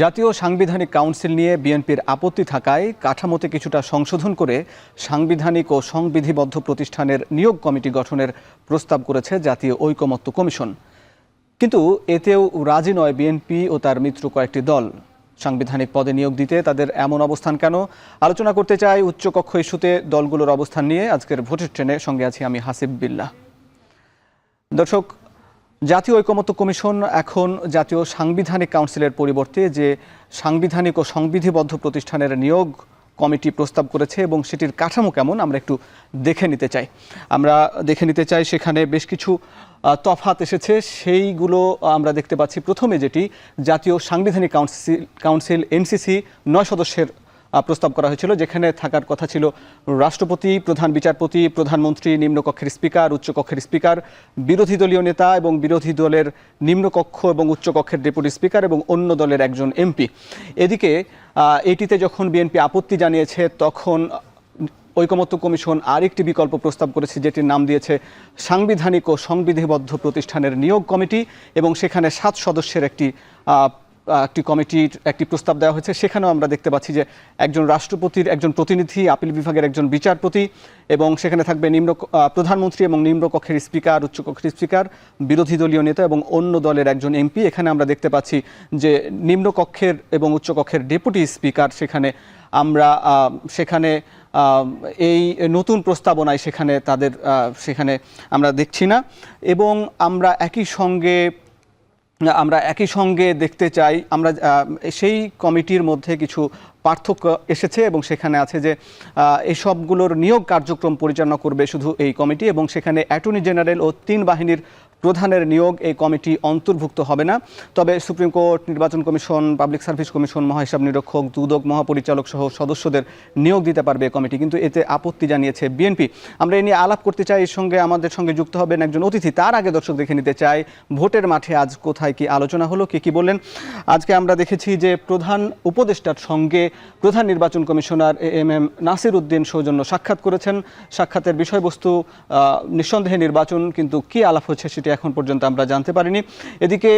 জাতীয় সাংবিধানিক কাউন্সিল নিয়ে বিএনপির আপত্তি থাকায় কাঠামোতে কিছুটা সংশোধন করে সাংবিধানিক ও সংবিধিবদ্ধ প্রতিষ্ঠানের নিয়োগ কমিটি গঠনের প্রস্তাব করেছে জাতীয় ঐকমত্য কমিশন। কিন্তু এতেও রাজি নয় বিএনপি ও তার মিত্র কয়েকটি দল। সাংবিধানিক পদে নিয়োগ দিতে তাদের এমন অবস্থান কেন? আলোচনা করতে চাই উচ্চকক্ষ ইস্যুতে দলগুলোর অবস্থান নিয়ে। আজকের ভোটের ট্রেনে সঙ্গে আছি আমি হাসিব বিল্লাহ। দর্শক জাতীয় ঐকমত্য কমিশন এখন জাতীয় সাংবিধানিক কাউন্সিলের পরিবর্তে যে সাংবিধানিক ও সংবিধিবদ্ধ প্রতিষ্ঠানের নিয়োগ কমিটি প্রস্তাব করেছে এবং সেটির কাঠামো কেমন, আমরা একটু দেখে নিতে চাই। আমরা দেখে নিতে চাই সেখানে বেশ কিছু তফাত এসেছে। সেইগুলো আমরা দেখতে পাচ্ছি। প্রথমে যেটি, জাতীয় সাংবিধানিক কাউন্সিল কাউন্সিল, এনসিসি নয় সদস্যের প্রস্তাব করা হয়েছিল, যেখানে থাকার কথা ছিল রাষ্ট্রপতি, প্রধান বিচারপতি, প্রধানমন্ত্রী, নিম্নকক্ষের স্পিকার, উচ্চকক্ষের স্পিকার, বিরোধী দলীয় নেতা এবং বিরোধী দলের নিম্নকক্ষ এবং উচ্চকক্ষের ডেপুটি স্পিকার এবং অন্য দলের একজন এমপি। এদিকে এটিতে যখন বিএনপি আপত্তি জানিয়েছে, তখন ঐকমত্য কমিশন আরেকটি বিকল্প প্রস্তাব করেছে, যেটির নাম দিয়েছে সাংবিধানিক ও সংবিধিবদ্ধ প্রতিষ্ঠানের নিয়োগ কমিটি এবং সেখানে সাত সদস্যের একটি একটি কমিটির একটি প্রস্তাব দেওয়া হয়েছে। সেখানেও আমরা দেখতে পাচ্ছি যে একজন রাষ্ট্রপতির একজন প্রতিনিধি, আপিল বিভাগের একজন বিচারপতি এবং সেখানে থাকবে নিম্ন প্রধানমন্ত্রী এবং নিম্নকক্ষের স্পিকার উচ্চকক্ষের স্পিকার, বিরোধী দলীয় নেতা এবং অন্য দলের একজন এমপি। এখানে আমরা দেখতে পাচ্ছি যে নিম্নকক্ষের এবং উচ্চকক্ষের ডেপুটি স্পিকার সেখানে আমরা সেখানে এই নতুন প্রস্তাবনায় সেখানে তাদের সেখানে আমরা দেখছি না। এবং আমরা একই সঙ্গে আমরা একই সঙ্গে দেখতে চাই। আমরা সেই কমিটির মধ্যে কিছু পার্থক্য এসেছে এবং সেখানে আছে যে এসবগুলোর নিয়োগ কার্যক্রম পরিচালনা করবে শুধু এই কমিটি এবং সেখানে অ্যাটর্নি জেনারেল ও তিন বাহিনীর প্রধানের নিয়োগ এই কমিটি অন্তর্ভুক্ত হবে না। তবে সুপ্রিম কোর্ট, নির্বাচন কমিশন, পাবলিক সার্ভিস কমিশন, মহাহিসাব নিরীক্ষক, দুদক, মহাপরিচালক সহ সদস্যদের নিয়োগ দিতে পারবে কমিটি। কিন্তু এতে আপত্তি জানিয়েছে বিএনপি। আমরা এ নিয়ে আলাপ করতে চাই, এর সঙ্গে আমাদের সঙ্গে যুক্ত হবেন একজন অতিথি। তার আগে দর্শক দেখে নিতে চাই, ভোটের মাঠে আজ কোথায় কি আলোচনা হলো, কি কি বললেন? আজকে আমরা দেখেছি যে প্রধান উপদেষ্টার সঙ্গে প্রধান নির্বাচন commissioner M M Nasir Uddin সৌজন্য সাক্ষাৎ করেছেন। সাক্ষাতের বিষয়বস্তু নিঃসন্দেহে নির্বাচন, কিন্তু কি আলাপ হচ্ছে সেটি এখন পর্যন্ত আমরা জানতে পারিনি। এদিকে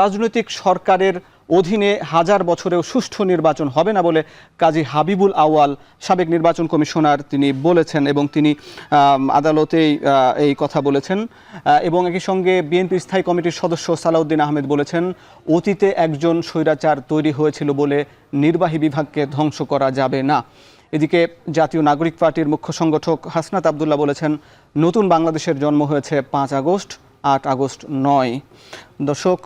রাজনৈতিক সরকারের অধীনে হাজার বছরেও সুষ্ঠু নির্বাচন হবে না বলে কাজী হাবিবুল আওয়াল সাবেক নির্বাচন কমিশনার, তিনি বলেছেন এবং তিনি আদালতেই এই কথা বলেছেন। এবং একই সঙ্গে বিএনপির স্থায়ী কমিটির সদস্য সালাউদ্দিন আহমেদ বলেছেন, অতীতে একজন স্বৈরাচার তৈরি হয়েছিল বলে নির্বাহী বিভাগকে ধ্বংস করা যাবে না। এদিকে, জাতীয় নাগরিক পার্টির মুখ্য সংগঠক হাসনাত আবদুল্লাহ বলেছেন, নতুন বাংলাদেশের জন্ম হয়েছে পাঁচ আগস্ট আট আগস্ট নয়। দর্শক,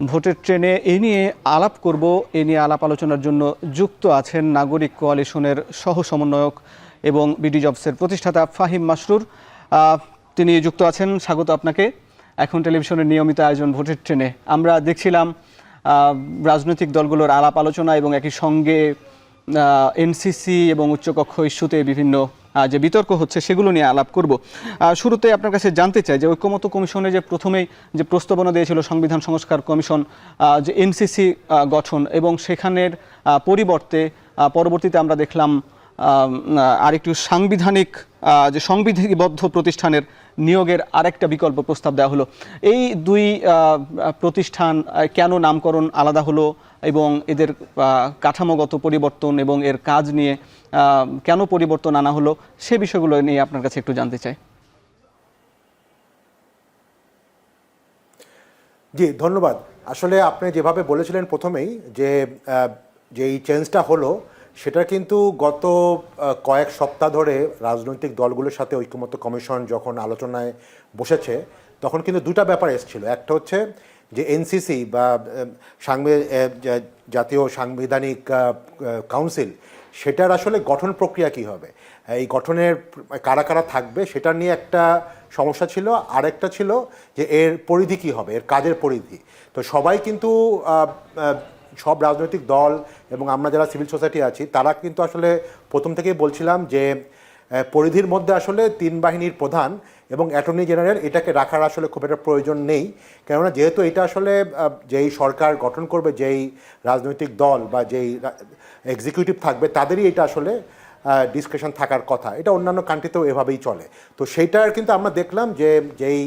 ভোটের ট্রেনে এ নিয়ে আলাপ করব। এ নিয়ে আলাপ আলোচনার জন্য যুক্ত আছেন নাগরিক কোয়ালিশনের সহ সমন্বয়ক এবং বিডি জবসের প্রতিষ্ঠাতা ফাহিম মাসরুর। তিনি যুক্ত আছেন। স্বাগত আপনাকে। এখন টেলিভিশনের নিয়মিত আয়োজন ভোটের ট্রেনে। আমরা দেখছিলাম রাজনৈতিক দলগুলোর আলাপ আলোচনা এবং একই সঙ্গে এনসিসি এবং উচ্চকক্ষ ইস্যুতে বিভিন্ন যে বিতর্ক হচ্ছে সেগুলো নিয়ে আলাপ করব। শুরুতে আপনার কাছে জানতে চাই যে ঐক্যমত কমিশনে যে প্রথমেই যে প্রস্তাবনা দিয়েছিল সংবিধান সংস্কার কমিশন যে এনসিসি গঠন এবং সেখানের পরিবর্তে পরবর্তীতে আমরা দেখলাম আরেকটু সাংবিধানিক যে সংবিধিবদ্ধ প্রতিষ্ঠানের নিয়োগের আরেকটা বিকল্প প্রস্তাব দেওয়া হলো। এই দুই প্রতিষ্ঠান কেন নামকরণ আলাদা হলো? এবং এদের কাঠামোগত পরিবর্তন এবং এর কাজ নিয়ে কেন পরিবর্তন আনা হলো, সে বিষয়গুলো নিয়ে আপনার কাছে একটু জানতে চাই। জি, ধন্যবাদ। আসলে আপনি যেভাবে বলেছিলেন প্রথমেই যে যে এই চেঞ্জটা হলো, সেটা কিন্তু গত কয়েক সপ্তাহ ধরে রাজনৈতিক দলগুলোর সাথে ঐক্যমত্য কমিশন যখন আলোচনায় বসেছে, তখন কিন্তু দুটা ব্যাপার এসেছিল। একটা হচ্ছে যে এনসিসি বা জাতীয় সাংবিধানিক কাউন্সিল, সেটার আসলে গঠন প্রক্রিয়া কি হবে? এই গঠনের কারা কারা থাকবে সেটা নিয়ে একটা সমস্যা ছিল। আরেকটা ছিল যে এর পরিধি কি হবে? এর কাজের পরিধি। তো সবাই কিন্তু সব রাজনৈতিক দল এবং আমরা যারা সিভিল সোসাইটি আছি, তারা কিন্তু আসলে প্রথম থেকেই বলছিলাম যে পরিধির মধ্যে আসলে তিন বাহিনীর প্রধান এবং অ্যাটর্নি জেনারেল, এটাকে রাখার আসলে খুব একটা প্রয়োজন নেই। কেননা যেহেতু এটা আসলে যেই সরকার গঠন করবে, যেই রাজনৈতিক দল বা যেই এক্সিকিউটিভ থাকবে, তাদেরই এটা আসলে ডিসকাশন থাকার কথা। এটা অন্যান্য কান্ট্রিতেও এভাবেই চলে। তো সেইটার কিন্তু আমরা দেখলাম যে, যেই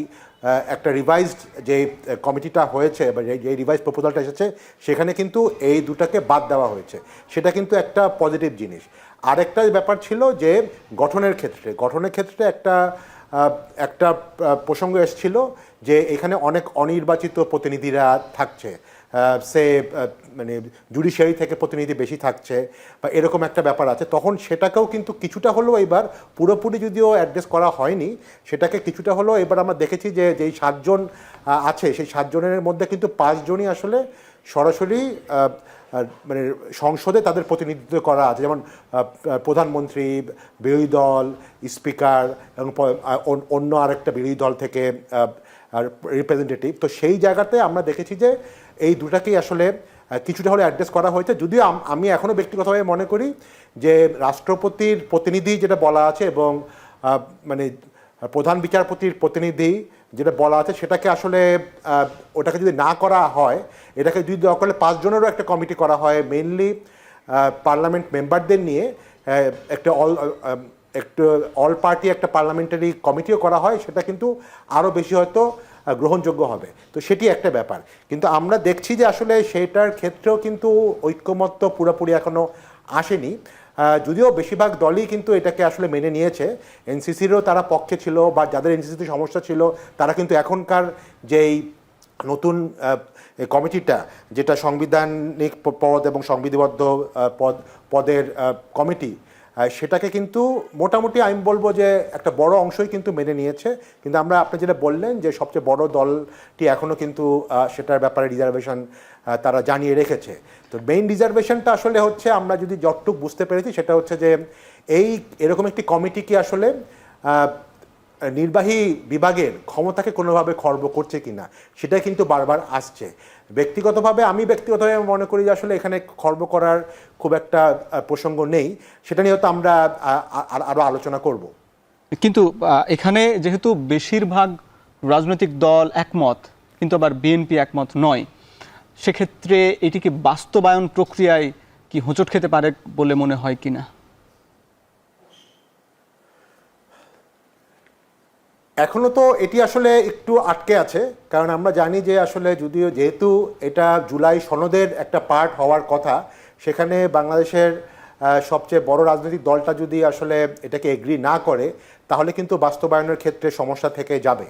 একটা রিভাইজড যে কমিটিটা হয়েছে বা যে- রিভাইজ প্রপোজালটা এসেছে, সেখানে কিন্তু এই দুটাকে বাদ দেওয়া হয়েছে। সেটা কিন্তু একটা পজিটিভ জিনিস। আরেকটা ব্যাপার ছিল যে, গঠনের ক্ষেত্রে গঠনের ক্ষেত্রে একটা একটা প্রসঙ্গ এসেছিল যে, এখানে অনেক অনির্বাচিত প্রতিনিধিরা থাকছে। সে মানে জুডিশিয়ারি থেকে প্রতিনিধি বেশি থাকছে বা এরকম একটা ব্যাপার আছে, তখন সেটাকেও কিন্তু কিছুটা হলেও এবার পুরোপুরি যদিও অ্যাড্রেস করা হয়নি, সেটাকে কিছুটা হলেও এবার আমরা দেখেছি যে, যেই সাতজন আছে, সেই সাতজনের মধ্যে কিন্তু পাঁচজনই আসলে সরাসরি মানে সংসদে তাদের প্রতিনিধিত্ব করা আছে, যেমন প্রধানমন্ত্রী, বিরোধী দল, স্পিকার এবং অন্য আরেকটা বিরোধী দল থেকে রিপ্রেজেন্টেটিভ তো সেই জায়গাতে আমরা দেখেছি যে এই দুটাকেই আসলে কিছুটা হলে অ্যাড্রেস করা হয়েছে। যদিও আমি এখনও ব্যক্তিগতভাবে মনে করি যে রাষ্ট্রপতির প্রতিনিধি যেটা বলা আছে এবং মানে প্রধান বিচারপতির প্রতিনিধি যেটা বলা আছে, সেটাকে আসলে ওটাকে যদি না করা হয়, এটাকে যদি দরকার পাঁচজনেরও একটা কমিটি করা হয় মেইনলি পার্লামেন্ট মেম্বারদের নিয়ে একটা অল একটু অল পার্টি একটা পার্লামেন্টারি কমিটিও করা হয়, সেটা কিন্তু আরও বেশি হয়তো গ্রহণযোগ্য হবে। তো সেটি একটা ব্যাপার। কিন্তু আমরা দেখছি যে আসলে সেটার ক্ষেত্রেও কিন্তু ঐক্যমত্য পুরোপুরি এখনও আসেনি। যদিও বেশিরভাগ দলই কিন্তু এটাকে আসলে মেনে নিয়েছে। এনসিসিরও তারা পক্ষে ছিল বা যাদের এনসিসিতে সমস্যা ছিল, তারা কিন্তু এখনকার যেই নতুন কমিটিটা, যেটা সাংবিধানিক পদ এবং সংবিধিবদ্ধ পদ, পদের কমিটি সেটাকে কিন্তু মোটামুটি আমি বলব যে একটা বড় অংশই কিন্তু মেনে নিয়েছে। কিন্তু আমরা, আপনি যেটা বললেন যে সবচেয়ে বড় দলটি এখনও কিন্তু সেটার ব্যাপারে রিজার্ভেশন তারা জানিয়ে রেখেছে। তো মেইন রিজার্ভেশনটা আসলে হচ্ছে, আমরা যদি যতটুকু বুঝতে পেরেছি, সেটা হচ্ছে যে এই এরকম একটি কমিটি কি আসলে নির্বাহী বিভাগের ক্ষমতাকে কোনোভাবে খর্ব করছে কিনা সেটা কিন্তু বারবার আসছে। ব্যক্তিগতভাবে আমি ব্যক্তিগতভাবে মনে করি যে আসলে এখানে খর্ব করার খুব একটা প্রসঙ্গ নেই। সেটা নিয়ে হয়তো আমরা আরও আলোচনা করব। কিন্তু এখানে যেহেতু বেশিরভাগ রাজনৈতিক দল একমত, কিন্তু আবার বিএনপি একমত নয়, সেক্ষেত্রে এটি কি বাস্তবায়ন প্রক্রিয়ায় কি হোঁচট খেতে পারে বলে মনে হয় কিনা? এখনও তো এটি আসলে একটু আটকে আছে, কারণ আমরা জানি যে আসলে যদিও যেহেতু এটা জুলাই সনদের একটা পার্ট হওয়ার কথা, সেখানে বাংলাদেশের সবচেয়ে বড় রাজনৈতিক দলটা যদি আসলে এটাকে এগ্রি না করে, তাহলে কিন্তু বাস্তবায়নের ক্ষেত্রে সমস্যা থেকে যাবে।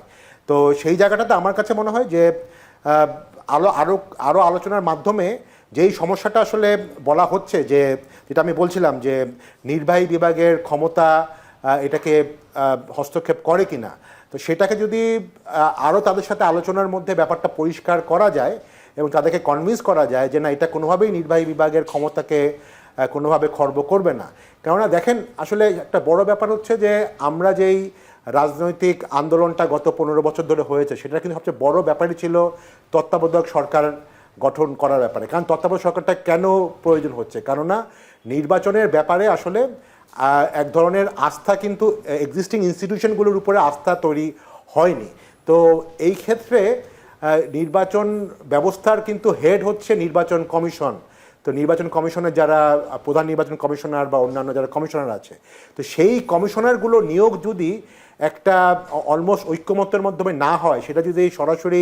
তো সেই জায়গাটাতে আমার কাছে মনে হয় যে আলো আরও আরও আলোচনার মাধ্যমে যেই সমস্যাটা আসলে বলা হচ্ছে যে, যেটা আমি বলছিলাম যে নির্বাহী বিভাগের ক্ষমতা এটাকে হস্তক্ষেপ করে কিনা তো সেটাকে যদি আরও তাদের সাথে আলোচনার মধ্যে ব্যাপারটা পরিষ্কার করা যায় এবং তাদেরকে কনভিন্স করা যায় যে না, এটা কোনোভাবেই নির্বাহী বিভাগের ক্ষমতাকে কোনোভাবে খর্ব করবে না। কেননা দেখেন, আসলে একটা বড় ব্যাপার হচ্ছে যে আমরা যেই রাজনৈতিক আন্দোলনটা গত পনেরো বছর ধরে হয়েছে, সেটা কিন্তু সবচেয়ে বড় ব্যাপারই ছিল তত্ত্বাবধায়ক সরকার গঠন করার ব্যাপারে। কারণ তত্ত্বাবধায়ক সরকারটা কেন প্রয়োজন হচ্ছে? কেননা নির্বাচনের ব্যাপারে আসলে এক ধরনের আস্থা কিন্তু এক্সিস্টিং ইনস্টিটিউশনগুলোর উপরে আস্থা তৈরি হয়নি। তো এই ক্ষেত্রে নির্বাচন ব্যবস্থার কিন্তু হেড হচ্ছে নির্বাচন কমিশন। তো নির্বাচন কমিশনের যারা, প্রধান নির্বাচন কমিশনার বা অন্যান্য যারা কমিশনার আছে, তো সেই কমিশনারগুলো নিয়োগ যদি একটা অলমোস্ট ঐক্যমত্যের মাধ্যমে না হয়, সেটা যদি সরাসরি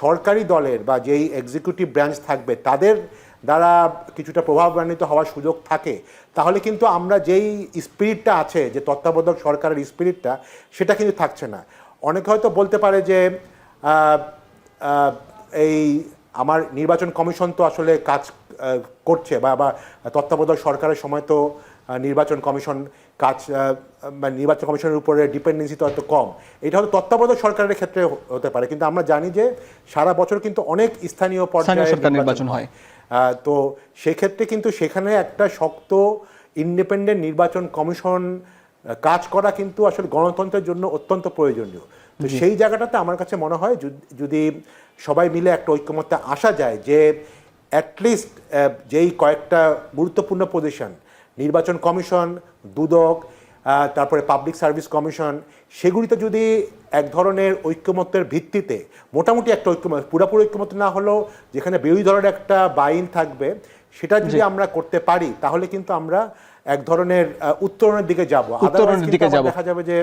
সরকারি দলের বা যেই এক্সিকিউটিভ ব্রাঞ্চ থাকবে, তাদের দ্বারা কিছুটা প্রভাবান্বিত হওয়ার সুযোগ থাকে তাহলে কিন্তু আমরা যেই স্পিরিটটা আছে যে তত্ত্বাবধায়ক সরকারের স্পিরিটটা সেটা কিন্তু থাকছে না। অনেকে হয়তো বলতে পারে যে এই আমার নির্বাচন কমিশন তো আসলে কাজ করছে বা বা তত্ত্বাবধায়ক সরকারের সময় তো নির্বাচন কমিশন কাজ মানে নির্বাচন কমিশনের উপরে ডিপেন্ডেন্সি তো হয়তো কম। এটা হয়তো তত্ত্বাবধায়ক সরকারের ক্ষেত্রে হতে পারে কিন্তু আমরা জানি যে সারা বছর কিন্তু অনেক স্থানীয় পর্যায়ে নির্বাচন হয়। তো সেক্ষেত্রে কিন্তু সেখানে একটা শক্ত ইন্ডিপেন্ডেন্ট নির্বাচন কমিশন কাজ করা কিন্তু আসলে গণতন্ত্রের জন্য অত্যন্ত প্রয়োজনীয়। তো সেই জায়গাটাতে আমার কাছে মনে হয় যদি- সবাই মিলে একটা ঐক্যমত্যে আসা যায় যে অ্যাটলিস্ট যেই কয়েকটা গুরুত্বপূর্ণ পজিশন নির্বাচন কমিশন দুদক তারপরে পাবলিক সার্ভিস কমিশন সেগুলিতে যদি এক ধরনের ঐক্যমত্যের ভিত্তিতে মোটামুটি একটা ঐক্যমত পুরোপুরি ঐক্যমত না হলেও যেখানে বিরোধী দলের একটা বাইন থাকবে সেটা যদি আমরা করতে পারি তাহলে কিন্তু আমরা এক ধরনের উত্তরণের দিকে যাব। উত্তরণের দিকে যাব। দেখা যাবে যে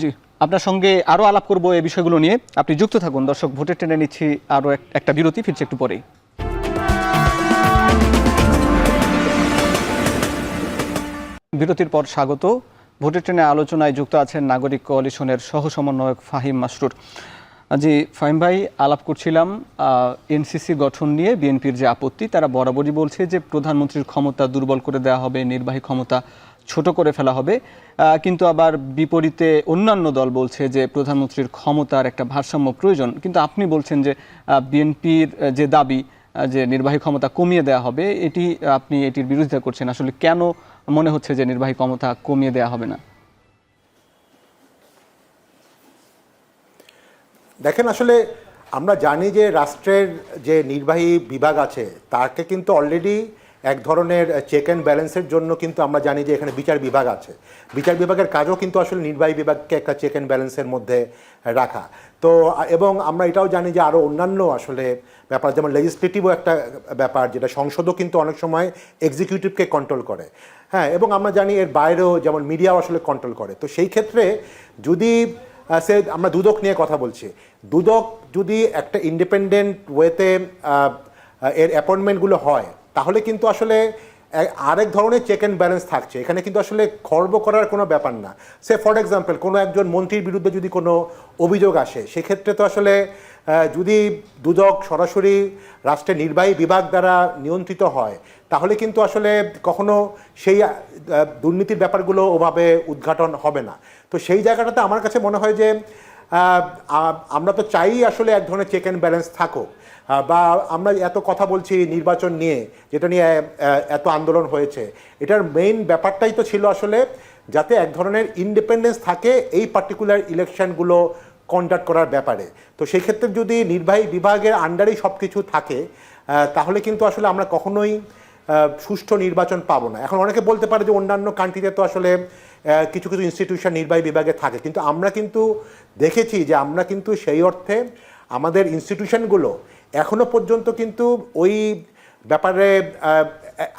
জি। আপনার সঙ্গে আরও আলাপ করব এই বিষয়গুলো নিয়ে। আপনি যুক্ত থাকুন। দর্শক ভোটে টেনে নিচ্ছি আরও একটা বিরতি ফিরছে একটু পরেই। বিরতির পর স্বাগত। ভোটের ট্রেনে আলোচনায় যুক্ত আছেন নাগরিক কোয়ালিশনের সহ সমন্বয়ক ফাহিম মাসরুর। জি, ফাহিম ভাই, আলাপ করছিলাম এনসিসি গঠন নিয়ে বিএনপির যে আপত্তি, তারা বরাবরই বলছে যে প্রধানমন্ত্রীর ক্ষমতা দুর্বল করে দেওয়া হবে, নির্বাহী ক্ষমতা ছোট করে ফেলা হবে। কিন্তু আবার বিপরীতে অন্যান্য দল বলছে যে প্রধানমন্ত্রীর ক্ষমতার একটা ভারসাম্য প্রয়োজন। কিন্তু আপনি বলছেন যে বিএনপির যে দাবি যে নির্বাহী ক্ষমতা কমিয়ে দেওয়া হবে, এটি আপনি এটির বিরোধিতা করছেন। আসলে কেন মনে হচ্ছে যে নির্বাহী ক্ষমতা কমিয়ে দেয়া হবে না। দেখেন, আসলে আমরা জানি যে রাষ্ট্রের যে নির্বাহী বিভাগ আছে, তাকে কিন্তু অলরেডি এক ধরনের চেক অ্যান্ড ব্যালেন্সের জন্য কিন্তু আমরা জানি যে এখানে বিচার বিভাগ আছে। বিচার বিভাগের কাজও কিন্তু আসলে নির্বাহী বিভাগকে একটা চেক অ্যান্ড ব্যালেন্সের মধ্যে রাখা। তো, এবং আমরা এটাও জানি যে আরও অন্যান্য আসলে ব্যাপার, যেমন লেজিসলেটিভও একটা ব্যাপার, যেটা সংসদও কিন্তু অনেক সময় এক্সিকিউটিভকে কন্ট্রোল করে। হ্যাঁ এবং আমরা জানি এর বাইরেও যেমন মিডিয়াও আসলে কন্ট্রোল করে। তো সেই ক্ষেত্রে যদি সে আমরা দুদক নিয়ে কথা বলছি, দুদক যদি একটা ইন্ডিপেন্ডেন্ট ওয়েতে এর অ্যাপয়েন্টমেন্টগুলো হয়, তাহলে কিন্তু আসলে আরেক ধরনের চেক অ্যান্ড ব্যালেন্স থাকছে। এখানে কিন্তু আসলে খর্ব করার কোনো ব্যাপার না। সে ফর এক্সাম্পল কোনো একজন মন্ত্রীর বিরুদ্ধে যদি কোনো অভিযোগ আসে, সেক্ষেত্রে তো আসলে যদি দুদক সরাসরি রাষ্ট্রের নির্বাহী বিভাগ দ্বারা নিয়ন্ত্রিত হয়, তাহলে কিন্তু আসলে কখনো সেই দুর্নীতির ব্যাপারগুলো ওভাবে উদ্ঘাটন হবে না। তো সেই জায়গাটাতে আমার কাছে মনে হয় যে আমরা তো চাই আসলে এক ধরনের চেক অ্যান্ড ব্যালেন্স থাকুক। বা আমরা এত কথা বলছি নির্বাচন নিয়ে, যেটা নিয়ে এত আন্দোলন হয়েছে। এটার মেইন ব্যাপারটাই তো ছিল আসলে যাতে এক ধরনের ইন্ডিপেন্ডেন্স থাকে এই পার্টিকুলার ইলেকশনগুলো কন্ডাক্ট করার ব্যাপারে। তো সেই ক্ষেত্রে যদি নির্বাহী বিভাগের আন্ডারেই সব কিছু থাকে তাহলে কিন্তু আসলে আমরা কখনোই সুষ্ঠু নির্বাচন পাবো না। এখন অনেকে বলতে পারে যে অন্যান্য কান্ট্রিতে তো আসলে কিছু কিছু ইনস্টিটিউশন নির্বাহী বিভাগে থাকে। কিন্তু আমরা কিন্তু দেখেছি যে আমরা কিন্তু সেই অর্থে আমাদের ইনস্টিটিউশনগুলো এখনও পর্যন্ত কিন্তু ওই ব্যাপারে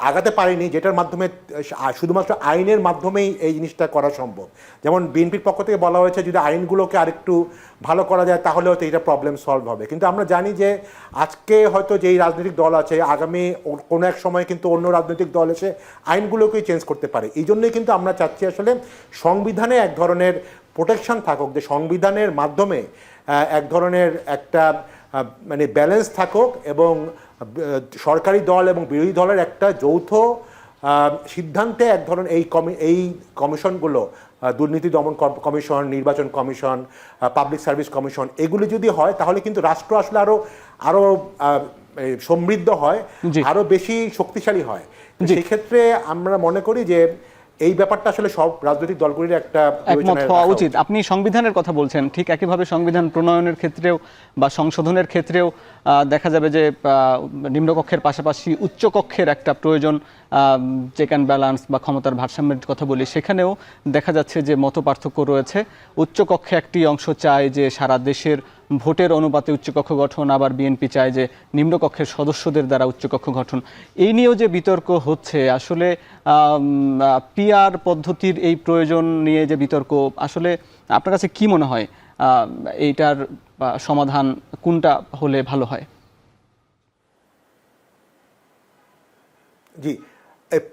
আগাতে পারেনি, যেটার মাধ্যমে শুধুমাত্র আইনের মাধ্যমেই এই জিনিসটা করা সম্ভব। যেমন বিএনপির পক্ষ থেকে বলা হয়েছে, যদি আইনগুলোকে আরেকটু ভালো করা যায় তাহলে হয়তো এটা প্রবলেম সলভ হবে। কিন্তু আমরা জানি যে, আজকে হয়তো যেই রাজনৈতিক দল আছে, আগামী কোনো এক সময় কিন্তু অন্য রাজনৈতিক দল এসে আইনগুলোকেই চেঞ্জ করতে পারে। এই জন্যই কিন্তু আমরা চাচ্ছি আসলে সংবিধানে এক ধরনের প্রোটেকশন থাকুক, যে সংবিধানের মাধ্যমে এক ধরনের একটা মানে ব্যালেন্স থাকুক এবং সরকারি দল এবং বিরোধী দলের একটা যৌথ সিদ্ধান্তে এক ধরনের এই কমি এই কমিশনগুলো দুর্নীতি দমন কমিশন নির্বাচন কমিশন পাবলিক সার্ভিস কমিশন এগুলি যদি হয় তাহলে কিন্তু রাষ্ট্র আসলে আরও আরও সমৃদ্ধ হয়। আরও বেশি শক্তিশালী হয় সেই আমরা মনে করি যে এই ব্যাপারটা আসলে সব রাজনৈতিক দলগুলির একটা একমত হওয়া উচিত। আপনি সংবিধানের কথা বলছেন ঠিক একইভাবে সংবিধান প্রণয়নের ক্ষেত্রেও বা সংশোধনের ক্ষেত্রেও দেখা যাবে যে নিম্নকক্ষের পাশাপাশি উচ্চকক্ষের একটা প্রয়োজন চেক অ্যান্ড ব্যালেন্স বা ক্ষমতার ভারসাম্যের কথা বলি সেখানেও দেখা যাচ্ছে যে মত পার্থক্য রয়েছে। উচ্চকক্ষে একটি অংশ চায় যে সারা দেশের ভোটের অনুপাতে উচ্চকক্ষ গঠন, আবার বিএনপি চায় যে নিম্নকক্ষের সদস্যদের দ্বারা উচ্চকক্ষ গঠন। এই নিয়েও যে বিতর্ক হচ্ছে, আসলে পিআর পদ্ধতির এই প্রয়োজন নিয়ে যে বিতর্ক, আসলে আপনার কাছে কি মনে হয়? এইটার সমাধান কোনটা হলে ভালো হয়? জি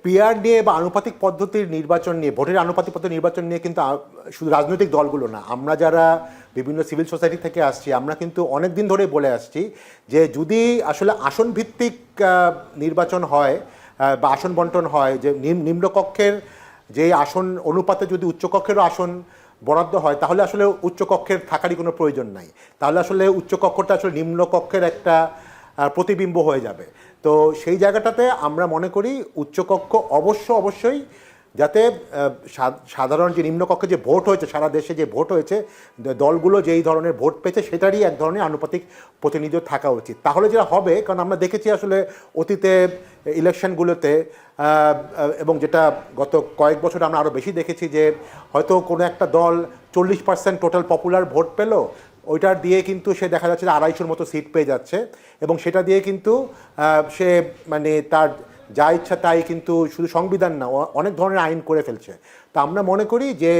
পিআর নিয়ে বা আনুপাতিক পদ্ধতির নির্বাচন নিয়ে, ভোটের আনুপাতিক পদ্ধতির নির্বাচন নিয়ে কিন্তু শুধু রাজনৈতিক দলগুলো না, আমরা যারা বিভিন্ন সিভিল সোসাইটি থেকে আসছি, আমরা কিন্তু অনেক দিন ধরেই বলে আসছি যে যদি আসলে আসন ভিত্তিক নির্বাচন হয় বা আসন বন্টন হয়, যে নিম- নিম্নকক্ষের যে আসন অনুপাতে যদি উচ্চকক্ষেরও আসন বরাদ্দ হয়, তাহলে আসলে উচ্চকক্ষের থাকারই কোনো প্রয়োজন নাই। তাহলে আসলে উচ্চকক্ষটা আসলে নিম্নকক্ষের একটা প্রতিবিম্ব হয়ে যাবে। তো সেই জায়গাটাতে আমরা মনে করি উচ্চকক্ষ অবশ্য অবশ্যই যাতে সাধারণ যে নিম্নকক্ষে যে ভোট হয়েছে, সারা দেশে যে ভোট হয়েছে দলগুলো যেই ধরনের ভোট পেয়েছে, সেটারই এক ধরনের আনুপাতিক প্রতিনিধিত্ব থাকা উচিত। তাহলে যেটা হবে, কারণ আমরা দেখেছি আসলে অতীতে ইলেকশনগুলোতে এবং যেটা গত কয়েক বছর আমরা আরও বেশি দেখেছি যে হয়তো কোনো একটা দল চল্লিশ পার্সেন্ট টোটাল পপুলার ভোট পেল ওইটার দিয়ে কিন্তু সে দেখা যাচ্ছে যে আড়াইশোর মতো সিট পেয়ে যাচ্ছে এবং সেটা দিয়ে কিন্তু সে মানে তার যা ইচ্ছা তাই কিন্তু শুধু সংবিধান না অনেক ধরনের আইন করে ফেলছে। তা আমরা মনে করি যে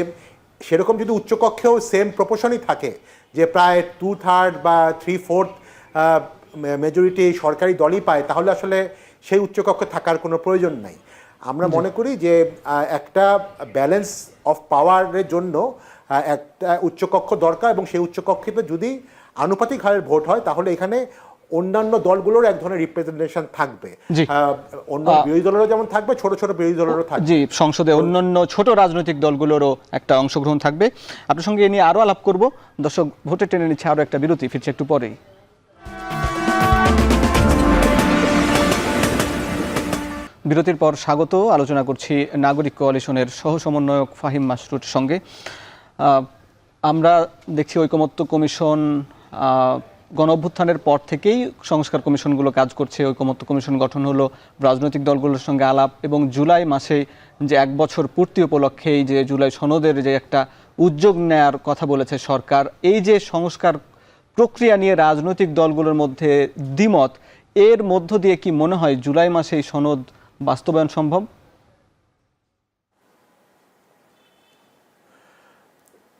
সেরকম যদি উচ্চকক্ষেও সেম প্রপোশনই থাকে যে প্রায় টু থার্ড বা থ্রি ফোর্থ মেজরিটি সরকারি দলই পায় তাহলে আসলে সেই উচ্চকক্ষে থাকার কোনো প্রয়োজন নাই। আমরা মনে করি যে একটা ব্যালেন্স অফ পাওয়ারের জন্য একটা উচ্চকক্ষ দরকার এবং সেই উচ্চকক্ষেতে যদি আনুপাতিক হারের ভোট হয় তাহলে এখানে অন্যান্য দলগুলোর এক ধরনের রিপ্রেজেন্টেশন থাকবে। অন্য বিরোধী দলেরও যেমন থাকবে ছোট ছোট বিরোধী দলেরও থাকবে। জি সংসদে অন্যান্য ছোট রাজনৈতিক দলগুলোরও একটা অংশগ্রহণ থাকবে। আপনার সঙ্গে এ নিয়ে আরও আলাপ করব। দর্শক ভোটে টেনে নিচ্ছে আরও একটা বিরতি ফিরছে একটু পরেই। বিরতির পর স্বাগত। আলোচনা করছি নাগরিক কোয়ালিশনের সহ সমন্বয়ক ফাহিম মাসরুর সঙ্গে। আমরা দেখছি ঐকমত্য কমিশন গণ অভ্যুত্থানের পর থেকেই সংস্কার কমিশনগুলো কাজ করছে। ঐকমত্য কমিশন গঠন হলো রাজনৈতিক দলগুলোর সঙ্গে আলাপ এবং জুলাই মাসে যে এক বছর পূর্তি উপলক্ষেই যে জুলাই সনদের যে একটা উদ্যোগ নেয়ার কথা বলেছে সরকার, এই যে সংস্কার প্রক্রিয়া নিয়ে রাজনৈতিক দলগুলোর মধ্যে দ্বিমত, এর মধ্য দিয়ে কি মনে হয় জুলাই মাসে এই সনদ বাস্তবায়ন সম্ভব?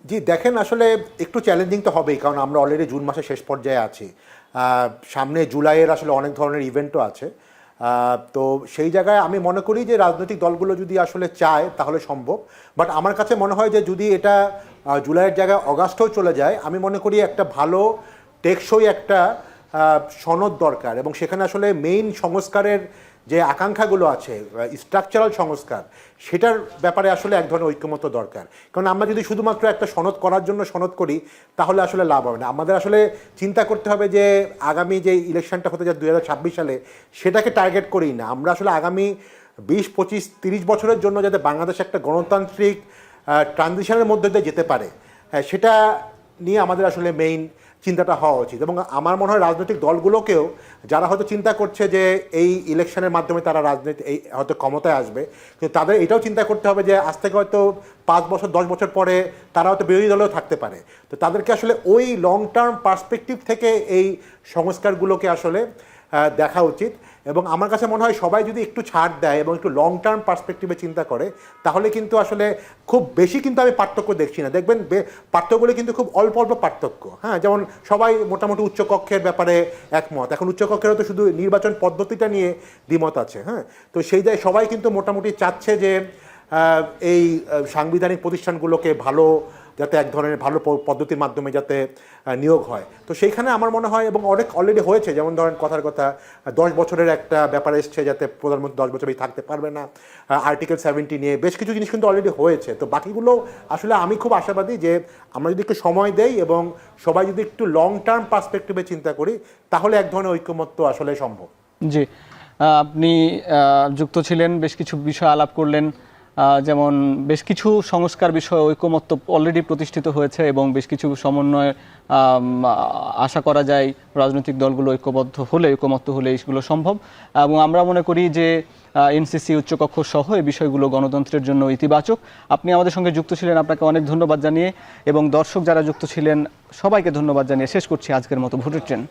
জি, দেখেন আসলে একটু চ্যালেঞ্জিং তো হবেই, কারণ আমরা অলরেডি জুন মাসের শেষ পর্যায়ে আছি। সামনে জুলাইয়ের আসলে অনেক ধরনের ইভেন্টও আছে। তো সেই জায়গায় আমি মনে করি যে রাজনৈতিক দলগুলো যদি আসলে চায়, তাহলে সম্ভব। বাট আমার কাছে মনে হয় যে যদি এটা জুলাইয়ের জায়গায় অগাস্টেও চলে যায়, আমি মনে করি একটা ভালো, টেকসই একটা সনদ দরকার। এবং সেখানে আসলে মেইন সংস্কারের যে আকাঙ্ক্ষাগুলো আছে স্ট্রাকচারাল সংস্কার, সেটার ব্যাপারে আসলে এক ধরনের ঐক্যমত্য দরকার। কারণ আমরা যদি শুধুমাত্র একটা সনদ করার জন্য সনদ করি, তাহলে আসলে লাভ হবে না। আমাদের আসলে চিন্তা করতে হবে যে, আগামী যে ইলেকশনটা হতে যায় দুই সালে, সেটাকে টার্গেট করি না। আমরা আসলে আগামী বিশ, পঁচিশ, তিরিশ বছরের জন্য যাতে বাংলাদেশ একটা গণতান্ত্রিক ট্রানজিশনের মধ্যে দিয়ে যেতে পারে হ্যাঁ সেটা নিয়ে আমাদের আসলে মেইন চিন্তাটা হওয়া উচিত। এবং আমার মনে হয় রাজনৈতিক দলগুলোকেও, যারা হয়তো চিন্তা করছে যে এই ইলেকশনের মাধ্যমে তারা রাজনীতি, এই হয়তো ক্ষমতায় আসবে, কিন্তু তাদের এটাও চিন্তা করতে হবে যে আজ থেকে হয়তো পাঁচ বছর, দশ বছর পরে তারা হয়তো বিরোধী দলেও থাকতে পারে। তো তাদেরকে আসলে ওই লং টার্ম পার্সপেক্টিভ থেকে এই সংস্কারগুলোকে আসলে দেখা উচিত। এবং আমার কাছে মনে হয় সবাই যদি একটু ছাড় দেয় এবং একটু লং টার্ম পার্সপেক্টিভে চিন্তা করে, তাহলে কিন্তু আসলে খুব বেশি কিন্তু আমি পার্থক্য দেখছি না। দেখবেন পার্থক্যগুলো কিন্তু খুব অল্প অল্প পার্থক্য। হ্যাঁ যেমন সবাই মোটামুটি উচ্চকক্ষের ব্যাপারে একমত। এখন উচ্চকক্ষেরও তো শুধু নির্বাচন পদ্ধতিটা নিয়ে দ্বিমত আছে। হ্যাঁ তো সেই জায়গায় সবাই কিন্তু মোটামুটি চাচ্ছে যে এই সাংবিধানিক প্রতিষ্ঠানগুলোকে ভালো যাতে এক ধরনের ভালো পদ্ধতির মাধ্যমে যাতে নিয়োগ হয়। তো সেইখানে আমার মনে হয় এবং অনেক অলরেডি হয়েছে, যেমন ধরেন কথার কথা দশ বছরের একটা ব্যাপার এসছে যাতে প্রধানমন্ত্রী দশ বছরই থাকতে পারবে না আর্টিকেল সেভেন্টি নিয়ে বেশ কিছু জিনিস কিন্তু অলরেডি হয়েছে। তো বাকিগুলো আসলে আমি খুব আশাবাদী যে আমরা যদি একটু সময় দেই এবং সবাই যদি একটু লং টার্ম পার্সপেক্টিভে চিন্তা করি, তাহলে এক ধরনের ঐক্যমত্য আসলে সম্ভব। জি। আপনি যুক্ত ছিলেন, বেশ কিছু বিষয় আলাপ করলেন। যেমন বেশ কিছু সংস্কার বিষয়ে ঐকমত্য অলরেডি প্রতিষ্ঠিত হয়েছে এবং বেশ কিছু সমন্বয় আশা করা যায় রাজনৈতিক দলগুলো ঐক্যবদ্ধ হলে, ঐকমত্য হলে এগুলো সম্ভব। এবং আমরা মনে করি যে এনসিসি উচ্চকক্ষ সহ এই বিষয়গুলো গণতন্ত্রের জন্য ইতিবাচক। আপনি আমাদের সঙ্গে যুক্ত ছিলেন, আপনাকে অনেক ধন্যবাদ জানিয়ে। এবং দর্শক যারা যুক্ত ছিলেন, সবাইকে ধন্যবাদ জানিয়ে শেষ করছি আজকের মতো ভোটের ট্রেন।